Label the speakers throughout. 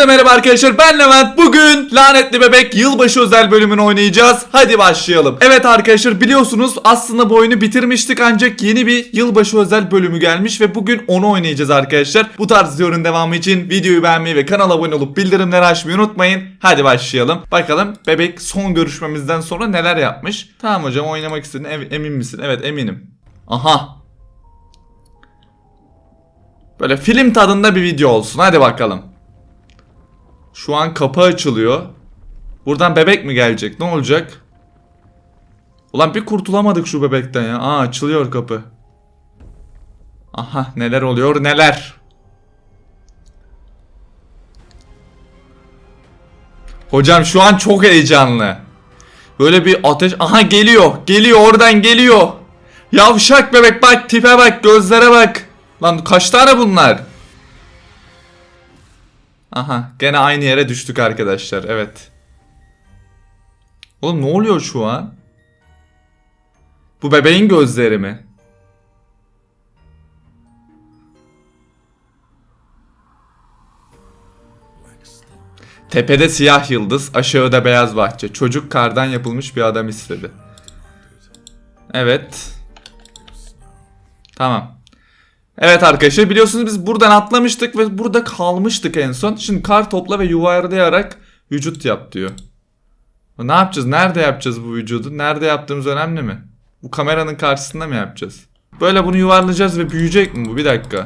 Speaker 1: Hepinize merhaba arkadaşlar. Ben Levent. Bugün Lanetli Bebek yılbaşı özel bölümünü oynayacağız. Hadi başlayalım. Evet arkadaşlar biliyorsunuz aslında bu oyunu bitirmiştik Ancak yeni bir yılbaşı özel bölümü gelmiş Ve bugün onu oynayacağız arkadaşlar. Bu tarz videonun devamı için videoyu beğenmeyi ve kanala abone olup bildirimleri açmayı unutmayın. Hadi başlayalım. Bakalım bebek son görüşmemizden sonra neler yapmış? Tamam hocam oynamak istedin. Emin misin? Evet eminim. Aha. Böyle film tadında bir video olsun. Hadi bakalım şu an kapı açılıyor. Buradan bebek mi gelecek? Ne olacak? Ulan bir kurtulamadık şu bebekten ya. Aa açılıyor kapı. Aha neler oluyor neler. Hocam şu an çok heyecanlı. Böyle bir ateş... Aha geliyor. Geliyor oradan geliyor. Yavşak bebek bak tipe bak gözlere bak. Lan kaç tane bunlar? Aha gene aynı yere düştük arkadaşlar evet. Oğlum ne oluyor şu an? Bu bebeğin gözleri mi? Tepede siyah yıldız, aşağıda beyaz bahçe. Çocuk kardan yapılmış bir adam istedi. Evet. Tamam. Evet arkadaşlar biliyorsunuz biz buradan atlamıştık ve burada kalmıştık en son. Şimdi kar topla ve yuvarlayarak vücut yap diyor. Ne yapacağız? Nerede yapacağız bu vücudu? Nerede yaptığımız önemli mi? Bu kameranın karşısında mı yapacağız? Böyle bunu yuvarlayacağız ve büyüyecek mi bu? Bir dakika.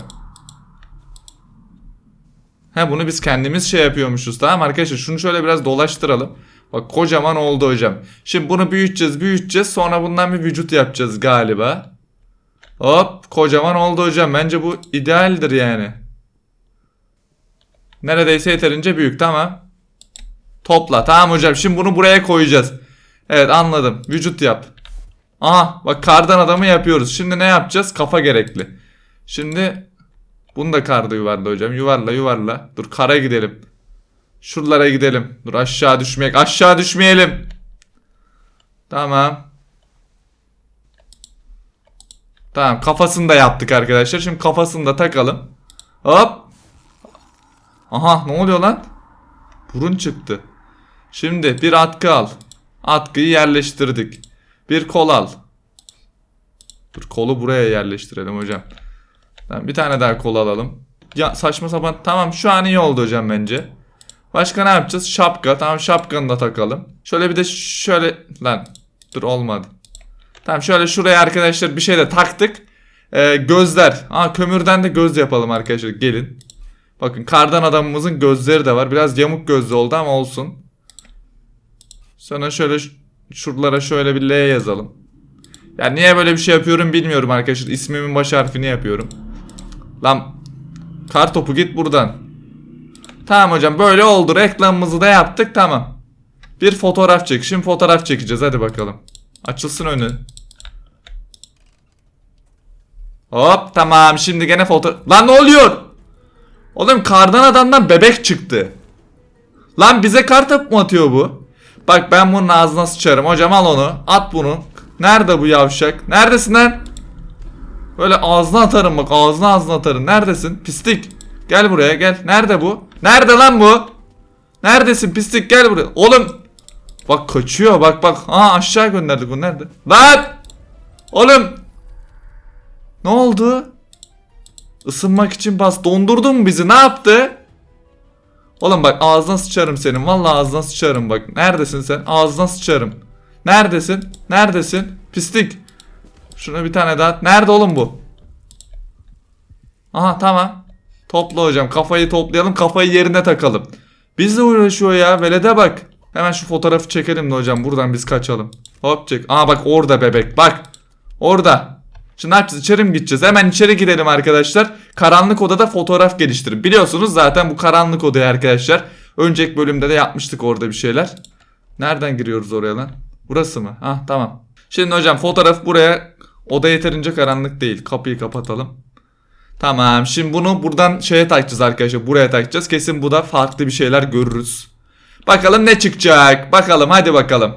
Speaker 1: He bunu biz kendimiz şey yapıyormuşuz tamam arkadaşlar şunu şöyle biraz dolaştıralım. Bak kocaman oldu hocam. Şimdi bunu büyüteceğiz büyüteceğiz sonra bundan bir vücut yapacağız galiba. Hop kocaman oldu hocam. Bence bu idealdir yani. Neredeyse yeterince büyük tamam. Topla tamam hocam. Şimdi bunu buraya koyacağız. Evet anladım. Vücut yap. Aha bak kardan adamı yapıyoruz. Şimdi ne yapacağız? Kafa gerekli. Şimdi bunu da karda yuvarla hocam. Yuvarla yuvarla. Dur kara gidelim. Şuralara gidelim. Dur aşağı düşmeyek. Aşağı düşmeyelim. Tamam. Tamam kafasını da yaptık arkadaşlar. Şimdi kafasını da takalım. Hop. Aha ne oluyor lan? Burun çıktı. Şimdi bir atkı al. Atkıyı yerleştirdik. Bir kol al. Dur kolu buraya yerleştirelim hocam. Tamam, bir tane daha kol alalım. Ya saçma sapan. Tamam şu an iyi oldu hocam bence. Başka ne yapacağız? Şapka. Tamam şapkanı da takalım. Şöyle bir de şöyle lan. Dur olmadı. Tamam şöyle şuraya arkadaşlar bir şey de taktık. Ee, gözler. Aa kömürden de göz yapalım arkadaşlar. Gelin. Bakın kardan adamımızın gözleri de var. Biraz yamuk gözlü oldu ama olsun. Sonra şöyle şuralara şöyle bir L yazalım. Yani niye böyle bir şey yapıyorum bilmiyorum arkadaşlar. İsmimin baş harfini yapıyorum. Lan kar topu git buradan. Tamam hocam böyle oldu. Reklamımızı da yaptık tamam. Bir fotoğraf çek. Şimdi fotoğraf çekeceğiz hadi bakalım. Açılsın önü. Hop tamam şimdi gene foto... Lan ne oluyor? Oğlum kardan adamdan bebek çıktı. Lan bize kar topu mu atıyor bu? Bak ben bunun ağzına sıçarım. Hocam al onu. At bunu. Nerede bu yavşak? Neredesin lan? Böyle ağzına atarım bak ağzına ağzına atarım. Neredesin? Pislik. Gel buraya gel. Nerede bu? Nerede lan bu? Neredesin pislik gel buraya. Oğlum. Bak kaçıyor bak bak. Aa aşağı gönderdik bunu nerede? Lan! Oğlum. Ne oldu? Isınmak için bas. Dondurdun mu bizi? Ne yaptı? Oğlum bak ağzına sıçarım senin. Vallahi ağzına sıçarım bak. Neredesin sen? Ağzına sıçarım. Neredesin? Neredesin? Pislik. Şuna bir tane daha. Nerede oğlum bu? Aha tamam. Topla hocam. Kafayı toplayalım. Kafayı yerine takalım. Bizle uğraşıyor ya. Velede bak. Hemen şu fotoğrafı çekelim de hocam. Buradan biz kaçalım. Hop çek. Aa bak orada bebek. Bak. Orada. Şimdi ne yapacağız? İçeri mi gideceğiz? Hemen içeri gidelim arkadaşlar. Karanlık odada fotoğraf geliştirin. Biliyorsunuz zaten bu karanlık odaya arkadaşlar. Önceki bölümde de yapmıştık orada bir şeyler. Nereden giriyoruz oraya lan? Burası mı? Ah tamam. Şimdi hocam fotoğraf buraya. Oda yeterince karanlık değil. Kapıyı kapatalım. Tamam. Şimdi bunu buradan şeye takacağız arkadaşlar. Buraya takacağız. Kesin bu da farklı bir şeyler görürüz. Bakalım ne çıkacak. Bakalım hadi bakalım.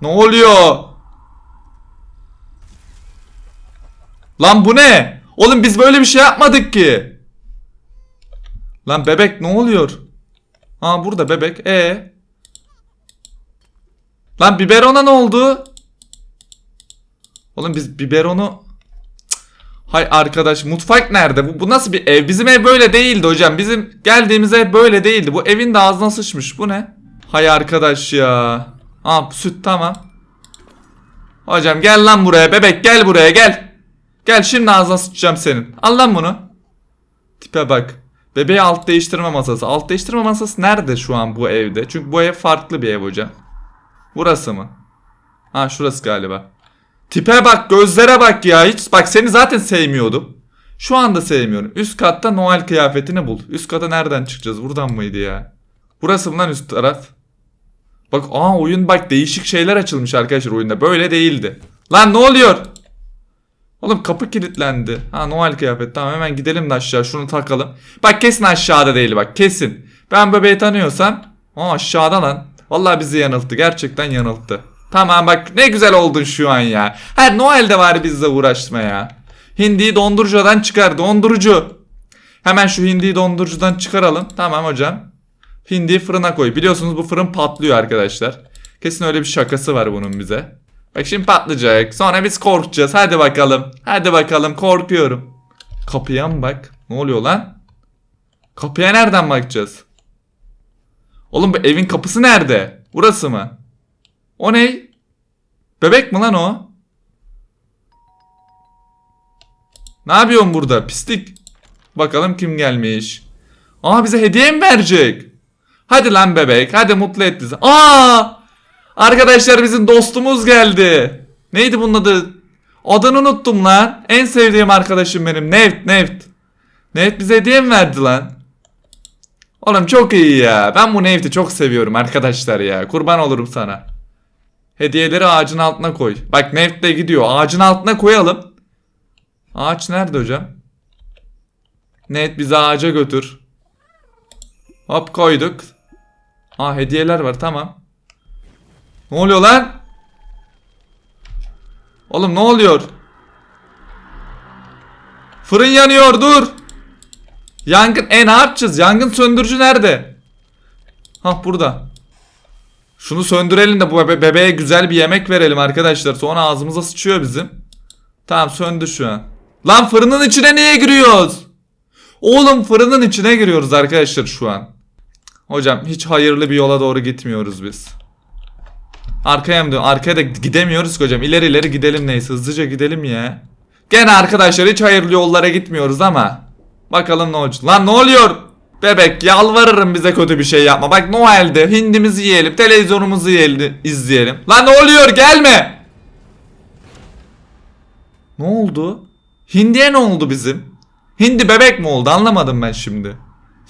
Speaker 1: Ne oluyor? Lan bu ne? Oğlum biz böyle bir şey yapmadık ki. Lan bebek ne oluyor? Aa burada bebek. E. Lan biberona ne oldu? Oğlum biz biberonu. Hay arkadaş mutfak nerede? Bu, bu nasıl bir ev? Bizim ev böyle değildi hocam. Bizim geldiğimiz ev böyle değildi. Bu evin de ağzına sıçmış. Bu ne? Hay arkadaş ya. Aa süt tamam. Hocam gel lan buraya bebek gel buraya gel. Gel şimdi ağzına sıçacağım senin. Al lan bunu. Tipe bak. Bebeğe alt değiştirme masası. Alt değiştirme masası nerede şu an bu evde? Çünkü bu ev farklı bir ev hocam. Burası mı? Ha şurası galiba. Tipe bak gözlere bak ya. Hiç bak seni zaten sevmiyordum. Şu anda sevmiyorum. Üst katta Noel kıyafetini bul. Üst kata nereden çıkacağız? Buradan mıydı ya? Burası mı lan üst taraf? Bak aa oyun bak değişik şeyler açılmış arkadaşlar oyunda. Böyle değildi. Lan ne oluyor? Oğlum kapı kilitlendi. Ha Noel kıyafet. Tamam hemen gidelim de aşağı şunu takalım. Bak kesin aşağıda değil bak kesin. Ben bebeği tanıyorsam. Aa aşağıda lan. Vallahi bizi yanılttı. Gerçekten yanılttı. Tamam bak ne güzel oldun şu an ya. Her Noel'de var bizle uğraşma ya. Hindiyi dondurucudan çıkar. Dondurucu. Hemen şu hindiyi dondurucudan çıkaralım. Tamam hocam. Hindiyi fırına koy. Biliyorsunuz bu fırın patlıyor arkadaşlar. Kesin öyle bir şakası var bunun bize. Bak şimdi patlayacak. Sonra biz korkacağız. Hadi bakalım. Hadi bakalım korkuyorum. Kapıya mı bak? Ne oluyor lan? Kapıya nereden bakacağız? Oğlum bu evin kapısı nerede? Burası mı? O ne? Bebek mi lan o? Ne yapıyorsun burada? Pislik. Bakalım kim gelmiş. Aa bize hediye mi verecek? Hadi lan bebek. Hadi mutlu et bizi. Aa! Arkadaşlar bizim dostumuz geldi. Neydi bunun adı? Adını unuttum lan. En sevdiğim arkadaşım benim. Neft, Neft. Neft bize hediye mi verdi lan? Oğlum çok iyi ya. Ben bu Neft'i çok seviyorum arkadaşlar ya. Kurban olurum sana. Hediyeleri ağacın altına koy. Bak Neft de gidiyor. Ağacın altına koyalım. Ağaç nerede hocam? Neft bizi ağaca götür. Hop koyduk. Aa hediyeler var tamam. Ne oluyor lan? Oğlum ne oluyor? Fırın yanıyor dur. Yangın e ne yapacağız? Yangın söndürücü nerede? Hah burada. Şunu söndürelim de bu bebe- bebeğe güzel bir yemek verelim arkadaşlar. Sonra ağzımıza sıçıyor bizim. Tamam söndü şu an. Lan fırının içine niye giriyoruz? Oğlum fırının içine giriyoruz arkadaşlar şu an. Hocam hiç hayırlı bir yola doğru gitmiyoruz biz. Arkaya mı dön? Arkaya da gidemiyoruz ki hocam. İleri ileri gidelim neyse. Hızlıca gidelim ya. Gene arkadaşlar hiç hayırlı yollara gitmiyoruz ama. Bakalım ne olacak. Lan ne oluyor? Bebek yalvarırım bize kötü bir şey yapma. Bak Noel'de hindimizi yiyelim. Televizyonumuzu yiyelim, izleyelim. Lan ne oluyor? Gelme. Ne oldu? Hindiye ne oldu bizim? Hindi bebek mi oldu? Anlamadım ben şimdi.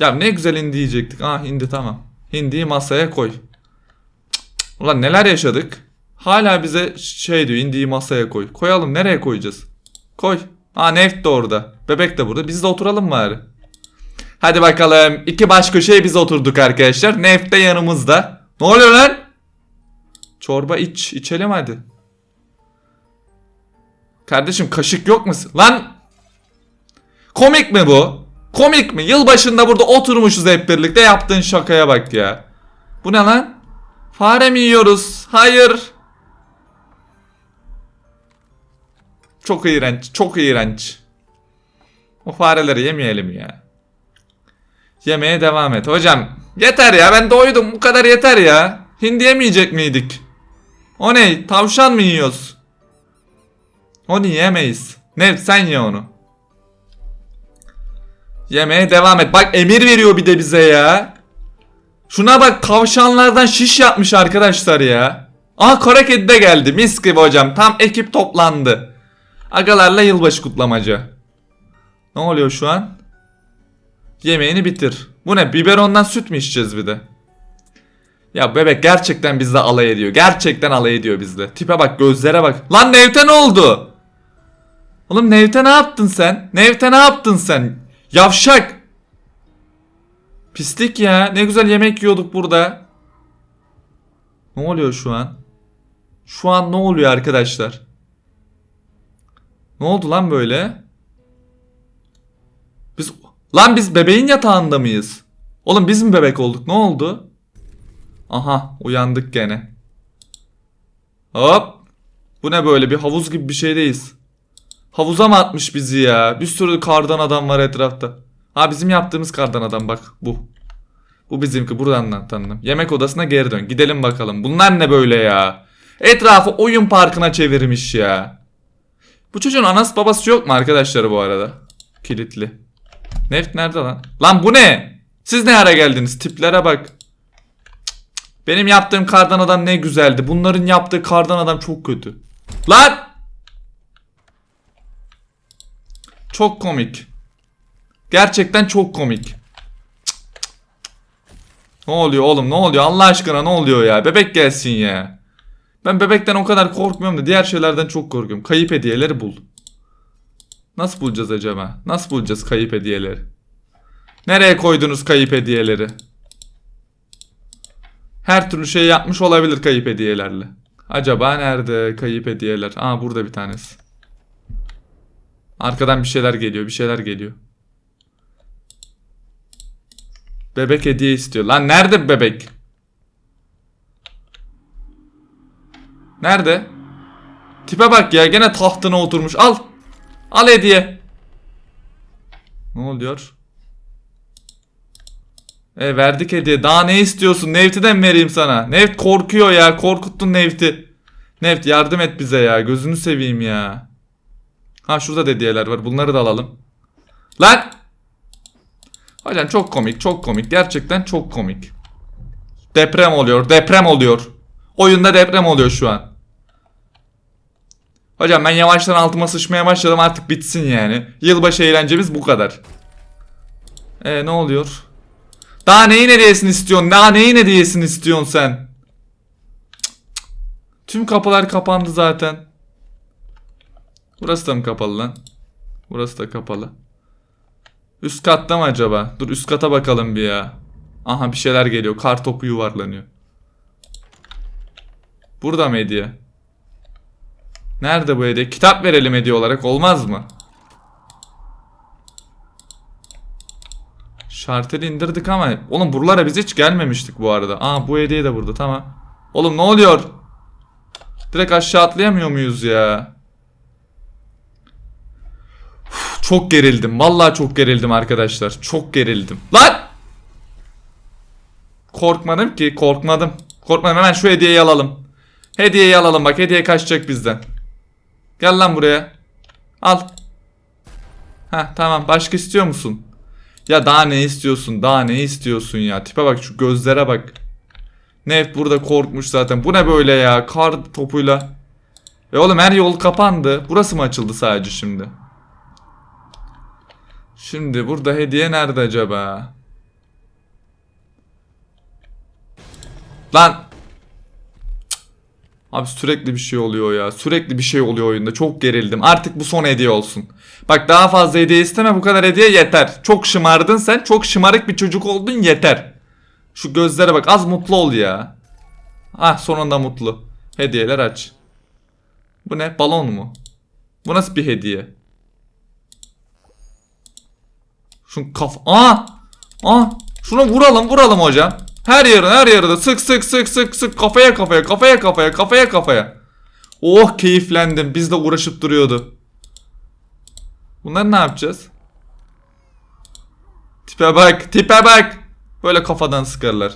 Speaker 1: Ya ne güzel hindi yiyecektik. Ah hindi tamam. Hindiyi masaya koy. Ulan neler yaşadık? Hala bize şey diyor indiği masaya koy. Koyalım nereye koyacağız? Koy. Aa Neft de orada. Bebek de burada. Biz de oturalım bari. Hadi bakalım. İki baş köşeye biz oturduk arkadaşlar. Neft de yanımızda. Ne oluyor lan? Çorba iç. içelim hadi. Kardeşim kaşık yok mu? Lan! Komik mi bu? Komik mi? Yılbaşında burada oturmuşuz hep birlikte yaptığın şakaya bak ya. Bu ne lan? Fare mi yiyoruz? Hayır. Çok iğrenç. Çok iğrenç. O fareleri yemeyelim ya. Yemeye devam et. Hocam yeter ya ben doydum. Bu kadar yeter ya. Hindi yemeyecek miydik? O ne? Tavşan mı yiyoruz? Onu yemeyiz. Ne sen ye onu. Yemeye devam et. Bak emir veriyor bir de bize ya. Şuna bak tavşanlardan şiş yapmış arkadaşlar ya. Aha kara kedi de geldi. Mis gibi hocam. Tam ekip toplandı. Agalarla yılbaşı kutlamaca. Ne oluyor şu an? Yemeğini bitir. Bu ne? Biberondan süt mü içeceğiz bir de? Ya bebek gerçekten bizle alay ediyor. Gerçekten alay ediyor bizle. Tipe bak gözlere bak. Lan Nevte ne oldu? Oğlum Nevte ne yaptın sen? Nevte ne yaptın sen? Yavşak. Pislik ya. Ne güzel yemek yiyorduk burada. Ne oluyor şu an? Şu an ne oluyor arkadaşlar? Ne oldu lan böyle? Biz lan biz bebeğin yatağında mıyız? Oğlum biz mi bebek olduk? Ne oldu? Aha uyandık gene. Hop. Bu ne böyle bir havuz gibi bir şeydeyiz. Havuza mı atmış bizi ya? Bir sürü kardan adam var etrafta. Ha bizim yaptığımız kardan adam bak bu. Bu bizimki buradan tanıdım. Yemek odasına geri dön. Gidelim bakalım. Bunlar ne böyle ya? Etrafı oyun parkına çevirmiş ya. Bu çocuğun anası babası yok mu arkadaşlar bu arada? Kilitli. Neft nerede lan? Lan bu ne? Siz ne ara geldiniz? Tiplere bak. Benim yaptığım kardan adam ne güzeldi. Bunların yaptığı kardan adam çok kötü. Lan! Çok komik. Gerçekten çok komik. Ne oluyor oğlum ne oluyor Allah aşkına ne oluyor ya bebek gelsin ya. Ben bebekten o kadar korkmuyorum da diğer şeylerden çok korkuyorum. Kayıp hediyeleri bul. Nasıl bulacağız acaba? Nasıl bulacağız kayıp hediyeleri? Nereye koydunuz kayıp hediyeleri? Her türlü şey yapmış olabilir kayıp hediyelerle. Acaba nerede kayıp hediyeler? Aa burada bir tanesi. Arkadan bir şeyler geliyor, bir şeyler geliyor. Bebek hediye istiyor. Lan nerede bebek? Nerede? Tipe bak ya gene tahtına oturmuş. Al. Al hediye. Ne oluyor? E verdik hediye. Daha ne istiyorsun? Neft'den mi vereyim sana? Neft korkuyor ya. Korkuttun Neft'i. Neft yardım et bize ya. Gözünü seveyim ya. Ha şurada da hediyeler var. Bunları da alalım. Lan! Hocam çok komik, çok komik. Gerçekten çok komik. Deprem oluyor, deprem oluyor. Oyunda deprem oluyor şu an. Hocam ben yavaştan altıma sıçmaya başladım artık bitsin yani. Yılbaşı eğlencemiz bu kadar. E ne oluyor? Daha neyin hediyesini istiyorsun? Daha neyin hediyesini istiyorsun sen? Tüm kapılar kapandı zaten. Burası da mı kapalı lan? Burası da kapalı. Üst katta mı acaba? Dur üst kata bakalım bir ya. Aha bir şeyler geliyor. Kar topu yuvarlanıyor. Burada mı hediye? Nerede bu hediye? Kitap verelim hediye olarak olmaz mı? Şarteli indirdik ama oğlum buralara biz hiç gelmemiştik bu arada. Aa bu hediye de burada tamam. Oğlum ne oluyor? Direkt aşağı atlayamıyor muyuz ya? Çok gerildim. Vallahi çok gerildim arkadaşlar. Çok gerildim. Lan! Korkmadım ki korkmadım. Korkmadım hemen şu hediyeyi alalım. Hediyeyi alalım bak hediye kaçacak bizden. Gel lan buraya. Al. Ha tamam başka istiyor musun? Ya daha ne istiyorsun? Daha ne istiyorsun ya? Tipe bak şu gözlere bak. Nef burada korkmuş zaten. Bu ne böyle ya? Kar topuyla. E oğlum her yol kapandı. Burası mı açıldı sadece şimdi? Şimdi burada hediye nerede acaba? Lan Abi sürekli bir şey oluyor ya. Sürekli bir şey oluyor oyunda. Çok gerildim. Artık bu son hediye olsun. Bak daha fazla hediye isteme. Bu kadar hediye yeter. Çok şımardın sen. Çok şımarık bir çocuk oldun yeter. Şu gözlere bak. Az mutlu ol ya. Ah sonunda mutlu. Hediyeler aç. Bu ne? Balon mu? Bu nasıl bir hediye? Şun kaf... Aa! Aa! Şunu vuralım vuralım hocam. Her yerine her yerine sık sık sık sık sık kafaya kafaya kafaya kafaya kafaya kafaya. Oh keyiflendim. Biz de uğraşıp duruyordu. Bunları ne yapacağız? Tipe bak tipe bak. Böyle kafadan sıkarlar.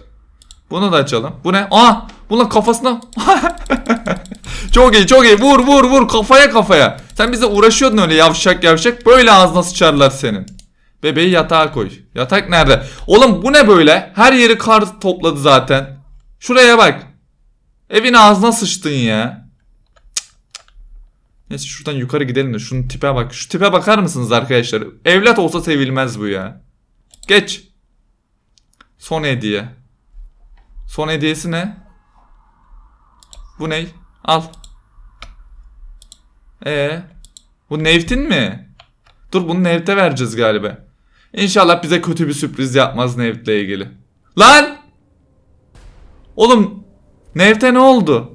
Speaker 1: Bunu da açalım. Bu ne? Aa! Bunun kafasına... çok iyi çok iyi. Vur vur vur kafaya kafaya. Sen bize uğraşıyordun öyle yavşak yavşak. Böyle ağzına sıçarlar senin. Bebeği yatağa koy. Yatak nerede? Oğlum bu ne böyle? Her yeri kar topladı zaten. Şuraya bak. Evin ağzına sıçtın ya. Neyse şuradan yukarı gidelim de şunun tipe bak. Şu tipe bakar mısınız arkadaşlar? Evlat olsa sevilmez bu ya. Geç. Son hediye. Son hediyesi ne? Bu ne? Al. Ee, bu Nevt'in mi? Dur bunu Nevt'e vereceğiz galiba. İnşallah bize kötü bir sürpriz yapmaz Nevt'le ilgili. Lan! Oğlum Nevt'e ne oldu?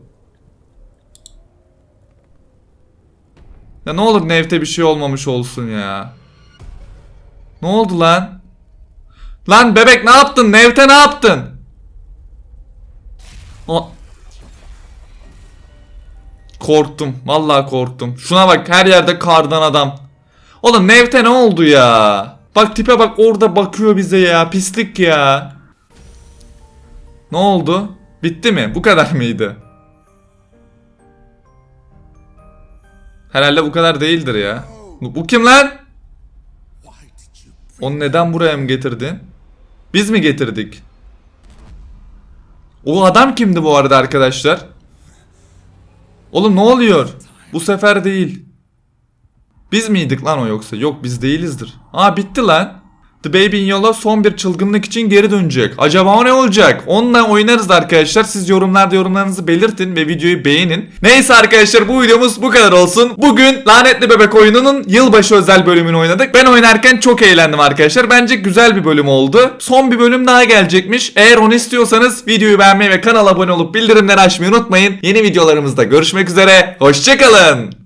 Speaker 1: Ya ne olur Nevt'e bir şey olmamış olsun ya. Ne oldu lan? Lan bebek ne yaptın? Nevte ne yaptın? O... Korktum. Vallahi korktum. Şuna bak her yerde kardan adam. Oğlum Nevte ne oldu ya? Bak tipe bak orada bakıyor bize ya. Pislik ya. Ne oldu? Bitti mi? Bu kadar mıydı? Herhalde bu kadar değildir ya. Bu, kim lan? Onu neden buraya mı getirdin? Biz mi getirdik? O adam kimdi bu arada arkadaşlar? Oğlum ne oluyor? Bu sefer değil. Biz miydik lan o yoksa? Yok biz değilizdir. Aa bitti lan. The Baby in Yellow son bir çılgınlık için geri dönecek. Acaba o ne olacak? Onunla oynarız arkadaşlar. Siz yorumlarda yorumlarınızı belirtin ve videoyu beğenin. Neyse arkadaşlar bu videomuz bu kadar olsun. Bugün Lanetli Bebek oyununun yılbaşı özel bölümünü oynadık. Ben oynarken çok eğlendim arkadaşlar. Bence güzel bir bölüm oldu. Son bir bölüm daha gelecekmiş. Eğer onu istiyorsanız videoyu beğenmeyi ve kanala abone olup bildirimleri açmayı unutmayın. Yeni videolarımızda görüşmek üzere. Hoşçakalın.